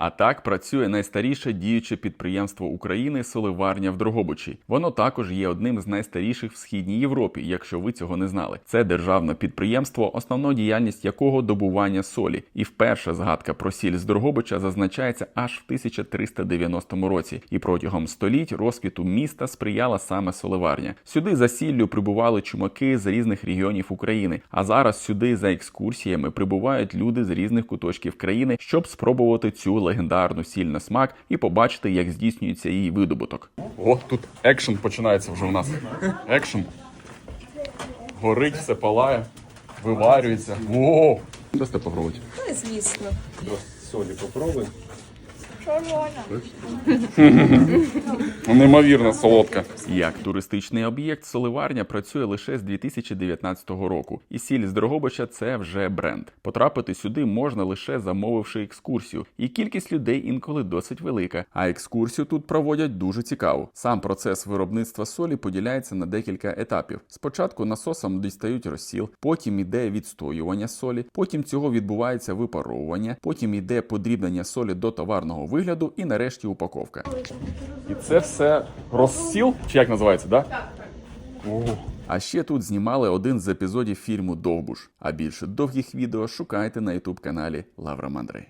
А так працює найстаріше діюче підприємство України Соливарня в Дрогобичі. Воно також є одним з найстаріших в східній Європі, якщо ви цього не знали. Це державне підприємство, основна діяльність якого добування солі. І вперше згадка про сіль з Дрогобича зазначається аж в 1390 році. І протягом століть розквіту міста сприяла саме соливарня. Сюди за сіллю прибували чумаки з різних регіонів України. А зараз сюди за екскурсіями прибувають люди з різних куточків країни, щоб спробувати цю легендарну сіль на смак і побачити, як здійснюється її видобуток. О, тут екшен починається вже у нас. Екшен. Горить, все палає, виварюється. О! Дасте попробувати. Ну, звісно. Солі попробуй. Неймовірно солодка. Як туристичний об'єкт, соливарня працює лише з 2019 року, і сіль з Дрогобича це вже бренд. Потрапити сюди можна лише замовивши екскурсію, і кількість людей інколи досить велика. А екскурсію тут проводять дуже цікаво. Сам процес виробництва солі поділяється на декілька етапів. Спочатку насосом дістають розсіл, потім іде відстоювання солі, потім цього відбувається випаровування, потім іде подрібнення солі до товарного вигляду і нарешті упаковка. І це все розсіл, чи як називається, да? О. А ще тут знімали один з епізодів фільму Довбуш. А більше довгих відео шукайте на ютуб каналі Лавра Мандрей.